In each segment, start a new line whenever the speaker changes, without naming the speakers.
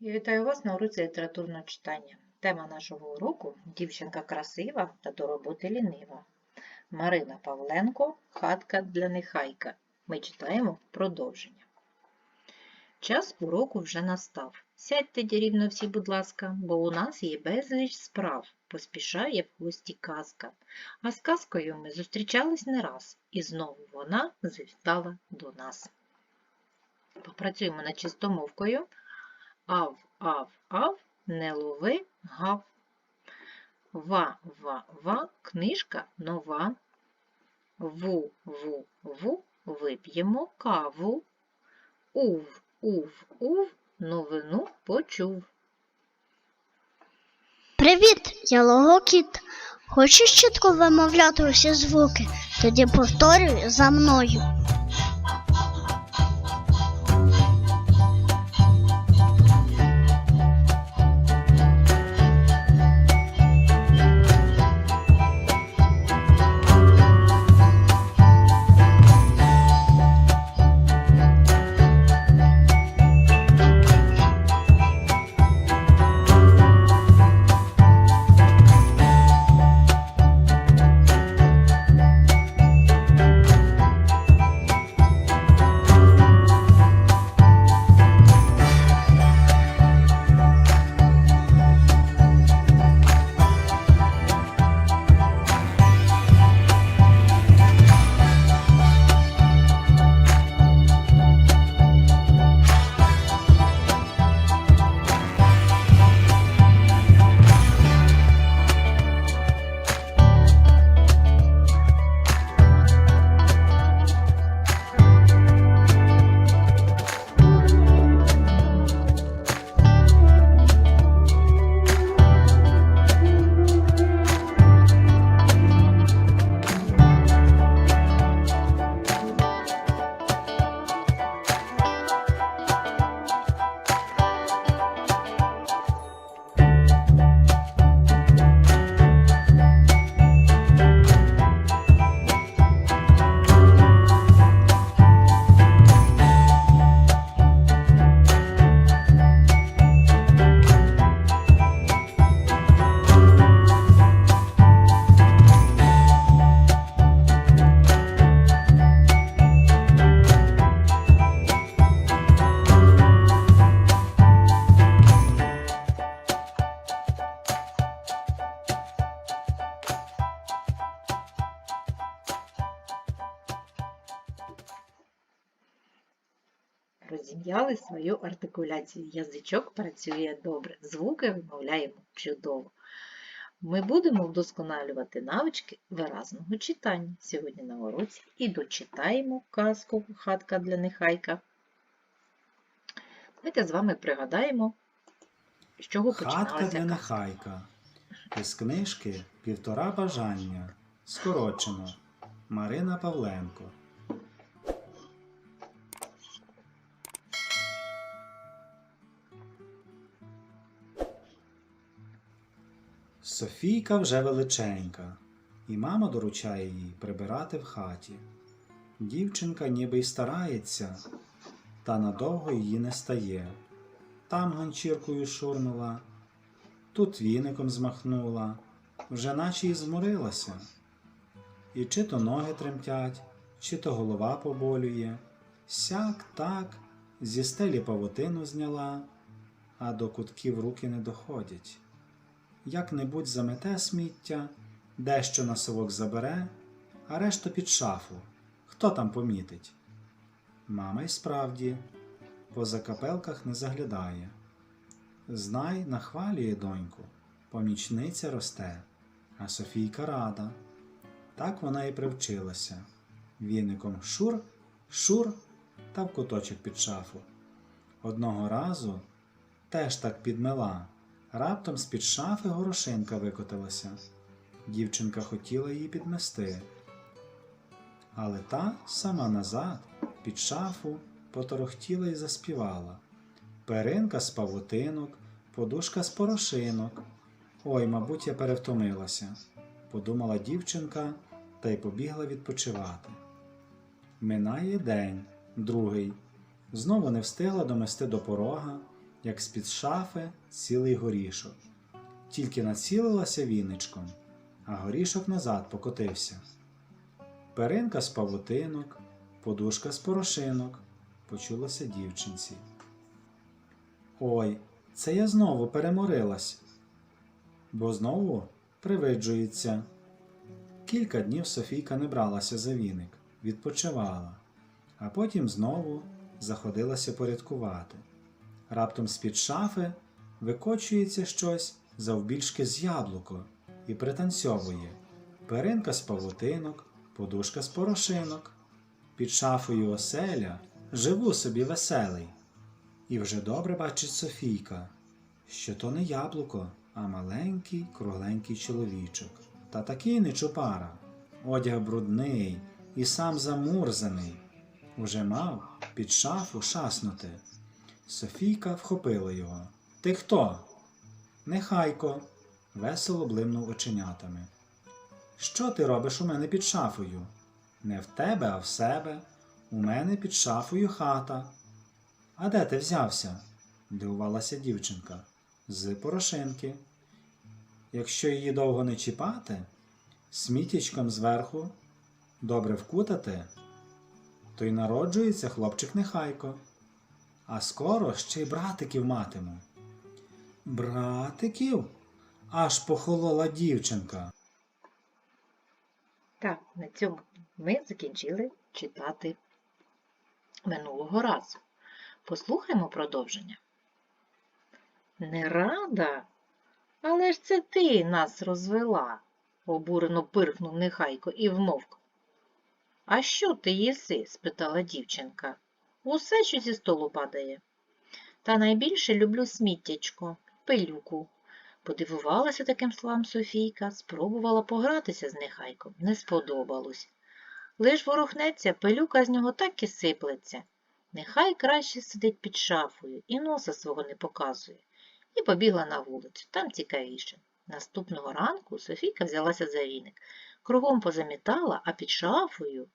Я вітаю вас на уроці літературного читання. Тема нашого уроку Дівчинка красива та до роботи лінива. Марина Павленко Хатка для нехайка. Ми читаємо продовження. Час уроку вже настав. Сядьте рівно всі, будь ласка, бо у нас є безліч справ. Поспішає в гості казка. А з казкою ми зустрічались не раз, і знову вона завітала до нас. Попрацюємо над чистомовкою. Ав, ав, ав, не лови гав. Ва, ва, ва, книжка нова. Ву, ву, ву, вип'ємо каву. Ув, ув, ув, новину почув.
Привіт, я логокіт. Хочеш чітко вимовляти усі звуки? Тоді повторюй за мною.
Розім'яли свою артикуляцію. Язичок працює добре, звуки вимовляємо чудово. Ми будемо вдосконалювати навички виразного читання сьогодні на уроці і дочитаємо казку Хатка для нехайка. Давайте з вами пригадаємо, з чого
Хатка для нехайка. Із книжки Півтора бажання. Скорочено. Марина Павленко. Софійка вже величенька, і мама доручає їй прибирати в хаті. Дівчинка ніби й старається, та надовго її не стає. Там ганчіркою шурнула, тут віником змахнула, вже наче й зморилася. І чи то ноги тремтять, чи то голова поболює, сяк так, зі стелі павутину зняла, а до кутків руки не доходять. Як-небудь замете сміття, дещо на совок забере, а решту під шафу. Хто там помітить? Мама й справді по закапелках не заглядає. Знай, нахвалює доньку, помічниця росте, а Софійка рада. Так вона і привчилася. Віником шур, шур та в куточок під шафу. Одного разу теж так підмела, раптом з-під шафи горошинка викотилася. Дівчинка хотіла її підмести. Але та сама назад, під шафу, поторохтіла і заспівала. Перинка з павутинок, подушка з порошинок. Ой, мабуть, я перевтомилася, подумала дівчинка та й побігла відпочивати. Минає день, другий. Знову не встигла домести до порога як з-під шафи цілий горішок. Тільки націлилася віничком, а горішок назад покотився. Перинка з павутинок, подушка з порошинок, почулося дівчинці. Ой, це я знову переморилась, бо знову привиджується. Кілька днів Софійка не бралася за віник, відпочивала, а потім знову заходилася порядкувати. Раптом з-під шафи викочується щось завбільшки з яблуко і пританцьовує. Перинка з павутинок, подушка з порошинок. Під шафою оселя живу собі веселий. І вже добре бачить Софійка, що то не яблуко, а маленький кругленький чоловічок. Та такий не чупара. Одяг брудний і сам замурзаний. Уже мав під шафу шаснути. Софійка вхопила його. Ти хто? Нехайко. весело блимнув оченятами. Що ти робиш у мене під шафою? Не в тебе, а в себе. У мене під шафою хата. А де ти взявся? дивувалася дівчинка. З порошинки. Якщо її довго не чіпати, смітічком зверху добре вкутати, то й народжується хлопчик нехайко. А скоро ще й братиків матиму. Братиків? Аж похолола дівчинка.
Так, на цьому ми закінчили читати минулого разу. Послухаймо продовження. Не рада? Але ж це ти нас розвела, обурено пирхнув нехайко і вмовк. А що ти їси? спитала дівчинка. Усе, що зі столу падає. Та найбільше люблю сміттячко, пилюку. Подивувалася таким словам Софійка, спробувала погратися з нехайком, не сподобалось. Лиш ворухнеться, пилюка з нього так і сиплеться. Нехай краще сидить під шафою і носа свого не показує. І побігла на вулицю, там цікавіше. Наступного ранку Софійка взялася за віник, кругом позамітала, а під шафою.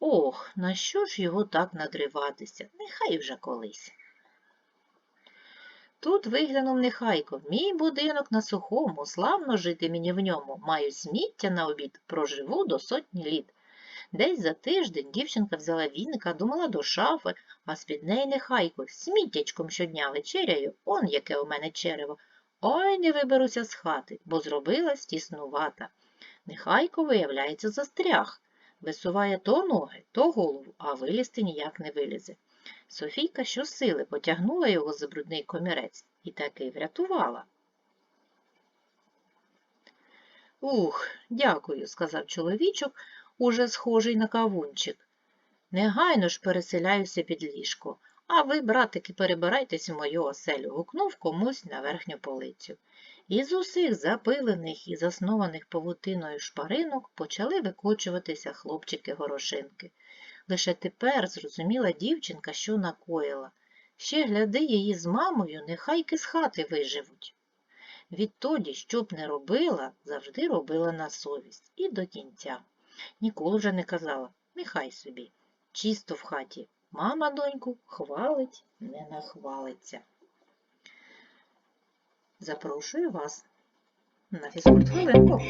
Ох, на що ж його так надриватися? Нехай вже колись. Тут виглянув нехайко. Мій будинок на сухому, славно жити мені в ньому. Маю сміття на обід, проживу до сотні літ. Десь за тиждень дівчинка взяла віника, думала до шафи, а з-під неї нехайко, сміттячком щодня вечеряю, он яке у мене черево. Ой, не виберуся з хати, бо зробилась тіснувата. Нехайко, виявляється, застряг. Висуває то ноги, то голову, а вилізти ніяк не вилізе. Софійка щосили потягнула його за брудний комірець і таки врятувала. Ух, дякую, сказав чоловічок, уже схожий на кавунчик. Негайно ж переселяюся під ліжко, а ви, братики, перебирайтесь у мою оселю, гукнув комусь на верхню полицю. Із усіх запилених і заснованих павутиною шпаринок почали викочуватися хлопчики-горошинки. Лише тепер зрозуміла дівчинка, що накоїла. Ще гляди її з мамою, нехайки з хати виживуть. Відтоді, що б не робила, завжди робила на совість і до кінця. Ніколи вже не казала, нехай собі. Чисто в хаті. Мама доньку хвалить, не нахвалиться. Запрошую вас на фізкульт хвилинку.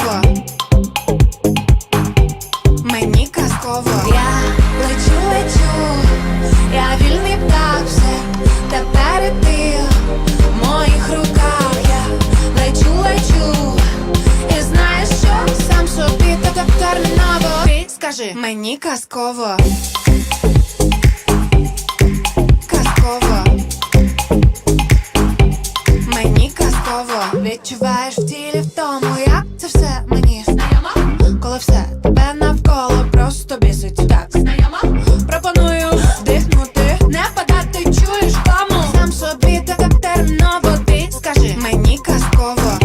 Казково. Мені казково. Я лечу, лечу, я вільний птах все Тепер і ти в моїх руках. Я лечу, лечу. І знаєш що, сам собі та так терміново. Ти скажи, мені казково. Відчуваєш в тілі втому, як це все мені знайома, коли все тебе навколо просто бісить так знайома. Пропоную вдихнути, не падати, чуєш кому Сам собі так терміново ти скажи мені казково.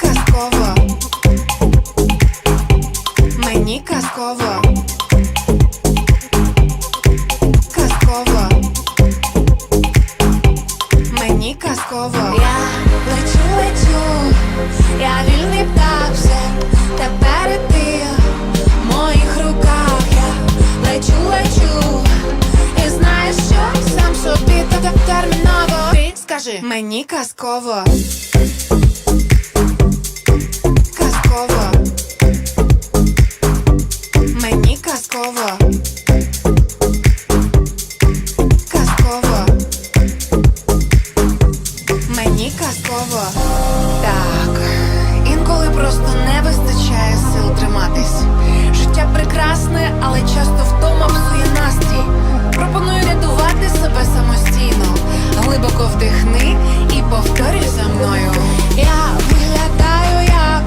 Казково. Мені казково. Казково. Мені казково я вільний птах вже тепер ти в моїх руках. Я лечу, лечу. І знаєш що? Сам собі так терміново. Ти скажи, мені казково. Казково. Мені казково. Казково. Мені казково. Просто не вистачає сил триматись. Життя прекрасне, але часто втома псує настрій. Пропоную рятувати себе самостійно. Глибоко вдихни і повторюй за мною. Я виглядаю як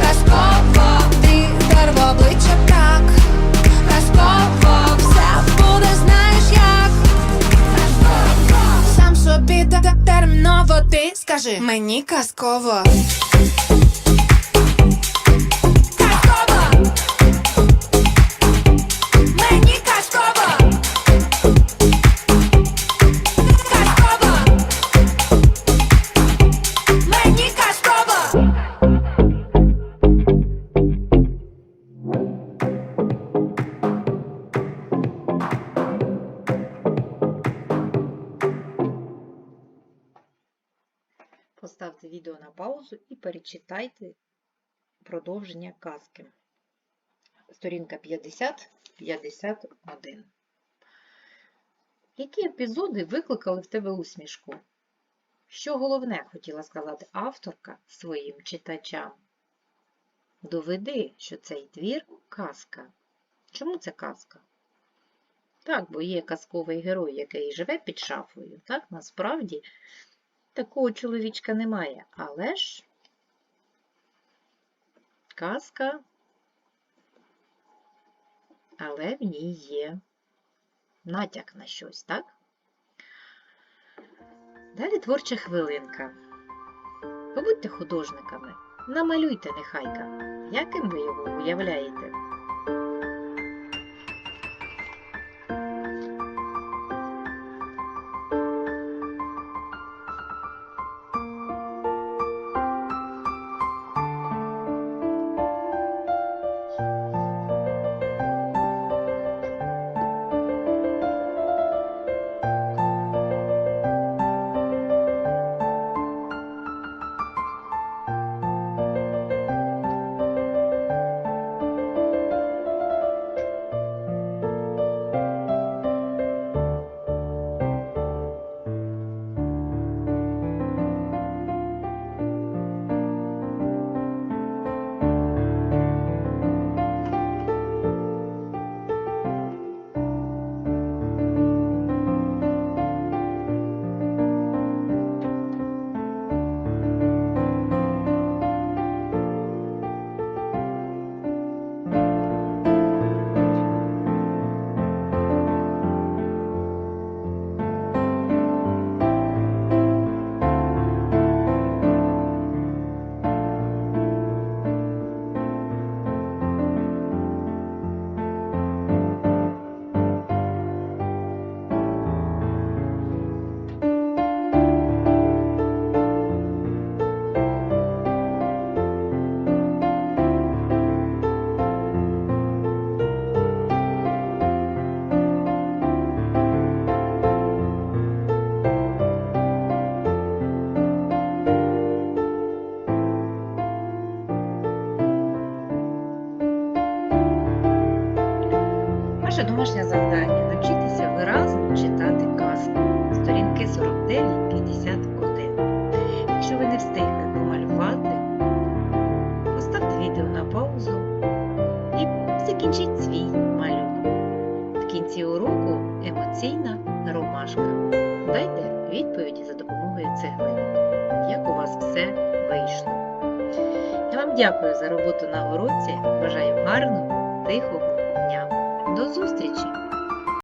казково, ти в обличчя так. Казково, все буде, знаєш як. Сам собі терміново ти скажи мені. Казково.
Відео на паузу і перечитайте продовження казки. Сторінка 50-51. Які епізоди викликали в тебе усмішку? Що головне хотіла сказати авторка своїм читачам? Доведи, що цей твір казка. Чому це казка? Так, бо є казковий герой, який живе під шафою. Так, насправді такого чоловічка немає. Але ж казка, але в ній є натяк на щось, так? Далі творча хвилинка. Побудьте художниками, намалюйте нехайка, яким ви його уявляєте.